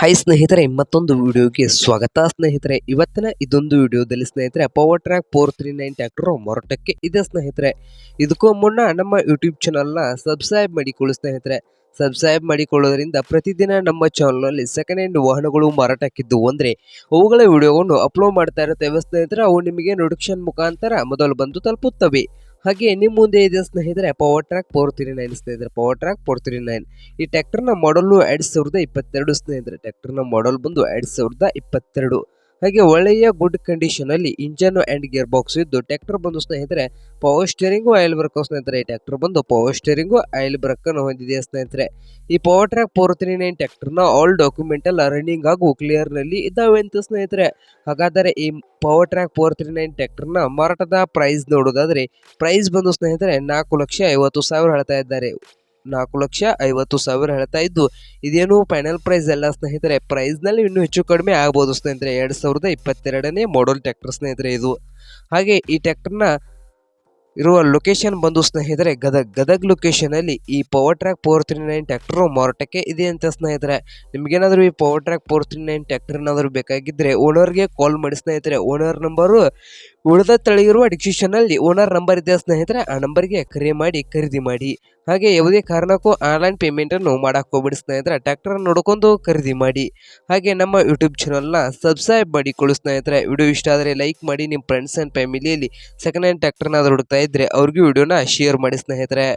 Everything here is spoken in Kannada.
ಹಾಯ್ ಸ್ನೇಹಿತರೆ, ಮತ್ತೊಂದು ವಿಡಿಯೋಗೆ ಸ್ವಾಗತ. ಸ್ನೇಹಿತರೆ, ಇವತ್ತಿನ ಇದೊಂದು ವಿಡಿಯೋದಲ್ಲಿ ಸ್ನೇಹಿತರೆ Powertrac four three nine tractor ಮಾರಾಟಕ್ಕೆ ಇದೆ ಸ್ನೇಹಿತರೆ. ಇದಕ್ಕೂ ಮುನ್ನ ನಮ್ಮ ಯೂಟ್ಯೂಬ್ ಚಾನಲ್ನ ಸಬ್ಸ್ಕ್ರೈಬ್ ಮಾಡಿಕೊಳ್ಳಿ ಸ್ನೇಹಿತರೆ. ಸಬ್ಸ್ಕ್ರೈಬ್ ಮಾಡಿಕೊಳ್ಳೋದ್ರಿಂದ ಪ್ರತಿದಿನ ನಮ್ಮ ಚಾನಲ್ನಲ್ಲಿ ಸೆಕೆಂಡ್ ಹ್ಯಾಂಡ್ ವಾಹನಗಳು ಮಾರಾಟಕ್ಕಿದ್ದು ಅಂದರೆ, ಅವುಗಳ ವಿಡಿಯೋವನ್ನು ಅಪ್ಲೋಡ್ ಮಾಡ್ತಾ ಇರುತ್ತೇವೆ ಸ್ನೇಹಿತರೆ. ಅವು ನಿಮಗೆ ನೋಟಿಫಿಕೇಶನ್ ಮುಖಾಂತರ ಮೊದಲು ಬಂದು ತಲುಪುತ್ತವೆ. ಹಾಗೆ ನಿಮ್ಮ ಮುಂದೆ ಇದೆ ಸ್ನೇಹಿತರೆ Power Trac four three nine ಸ್ನೇಹಿತರೆ Power Trac four three nine ಈ ಟ್ಯಾಕ್ಟರ್ನ ಮಾಡಲು ಎರಡು ಸಾವಿರದ ಇಪ್ಪತ್ತೆರಡು ಸ್ನೇಹಿತರೆ ಟ್ಯಾಕ್ಟರ್ನ ಮಾಡಲ್ ಬಂದು ಎರಡು ಸಾವಿರದ ಇಪ್ಪತ್ತೆರಡು. ಹಾಗೆ ಒಳ್ಳೆಯ ಗುಡ್ ಕಂಡೀಷನ್ ಅಲ್ಲಿ ಇಂಜನ್ ಅಂಡ್ ಗಿಯರ್ ಬಾಕ್ಸ್ ಇದ್ದು ಟ್ರ್ಯಾಕ್ಟರ್ ಬಂದು ಸ್ನೇಹಿತರೆ ಪವರ್ ಸ್ಟೇರಿಂಗು ಆಯಿಲ್ ಬ್ರಕ್ ಸ್ನೇಹಿತರೆ ಈ ಟ್ರ್ಯಾಕ್ಟರ್ ಬಂದು ಪವರ್ ಸ್ಟೇರಿಂಗು ಆಯಿಲ್ ಬ್ರೇಕ್ ಅನ್ನು ಹೊಂದಿದೆ ಸ್ನೇಹಿತರೆ? ಈ power track four three nine ಟ್ರ್ಯಾಕ್ಟರ್ನ ಆಲ್ ಡಾಕ್ಯುಮೆಂಟ್ ಎಲ್ಲ ರನ್ನಿಂಗ್ ಹಾಗೂ ಕ್ಲಿಯರ್ನಲ್ಲಿ ಇದ್ದಾವೆ ಅಂತ ಸ್ನೇಹಿತರೆ. ಹಾಗಾದರೆ ಈ power track four three nine ಟ್ರ್ಯಾಕ್ಟರ್ನ ಮಾರಾಟದ ಪ್ರೈಸ್ ನೋಡೋದಾದ್ರೆ ಪ್ರೈಸ್ ಬಂದು ಸ್ನೇಹಿತರೆ ನಾಲ್ಕು ಲಕ್ಷ ಐವತ್ತು ಸಾವಿರ ಹೇಳ್ತಾ ಇದ್ದಾರೆ. ನಾಲ್ಕು ಲಕ್ಷ ಐವತ್ತು ಸಾವಿರ ಹೇಳ್ತಾ ಇದ್ದು, ಇದೇನು ಫೈನಲ್ ಪ್ರೈಸ್ ಎಲ್ಲ ಸ್ನೇಹಿತರೆ. ಪ್ರೈಸ್ನಲ್ಲಿ ಇನ್ನೂ ಹೆಚ್ಚು ಕಡಿಮೆ ಆಗ್ಬೋದು ಸ್ನೇಹಿತರೆ. ಎರಡು ಸಾವಿರದ ಇಪ್ಪತ್ತೆರಡನೇ ಮಾಡಲ್ ಟ್ರ್ಯಾಕ್ಟರ್ ಸ್ನೇಹಿತರೆ ಇದು. ಹಾಗೆ ಈ ಟ್ರ್ಯಾಕ್ಟರ್ನ ಇರುವ ಲೊಕೇಶನ್ ಬಂದು ಸ್ನೇಹಿತರೆ ಗದಗ್ ಗದಗ್ ಲೊಕೇಶನ್ ಅಲ್ಲಿ ಈ Powertrac four three nine tractor ಮಾರಾಟಕ್ಕೆ ಇದೆ ಅಂತ ಸ್ನೇಹಿತರೆ. ನಿಮಗೇನಾದರೂ ಈ Powertrac four three nine tractor ಏನಾದರೂ ಬೇಕಾಗಿದ್ದರೆ ಓನರ್ಗೆ ಕಾಲ್ ಮಾಡಿ ಸ್ನೇಹಿತರೆ. ಓನರ್ ನಂಬರು ಉಳಿದ ತಳಿಯಿರುವ ಡಿಸ್ಕ್ರಿಪ್ಷನ್ ಅಲ್ಲಿ ಓನರ್ ನಂಬರ್ ಇದೆ ಸ್ನೇಹಿತರೆ ಆ ನಂಬರ್ಗೆ ಕರೆ ಮಾಡಿ ಖರೀದಿ ಮಾಡಿ. ಹಾಗೆ ಯಾವುದೇ ಕಾರಣಕ್ಕೂ ಆನ್ಲೈನ್ ಪೇಮೆಂಟ್ ಅನ್ನು ಹೋಗ್ಬಿಡಿ ಹೋಗ್ಬೇಡಿ ಸ್ನೇಹಿತರೆ ಟ್ಯಾಕ್ಟರ್ ನೋಡ್ಕೊಂಡು ಖರೀದಿ ಮಾಡಿ. ಹಾಗೆ ನಮ್ಮ ಯೂಟ್ಯೂಬ್ ಚಾನಲ್ನ ಸಬ್ಸ್ಕ್ರೈಬ್ ಮಾಡಿಕೊಳ್ಳಿ ಸ್ನೇಹಿತರೆ. ವಿಡಿಯೋ ಇಷ್ಟ ಆದರೆ ಲೈಕ್ ಮಾಡಿ, ನಿಮ್ಮ ಫ್ರೆಂಡ್ಸ್ ಆ್ಯಂಡ್ ಫ್ಯಾಮಿಲಿಯಲ್ಲಿ ಸೆಕೆಂಡ್ ಹ್ಯಾಂಡ್ ಟ್ಯಾಕ್ಟರ್ನ ಹುಡುಕ್ತಾ ಇದ್ದರೆ ಅವ್ರಿಗೂ ವಿಡಿಯೋನ ಶೇರ್ ಮಾಡಿ ಸ್ನೇಹಿತರೆ.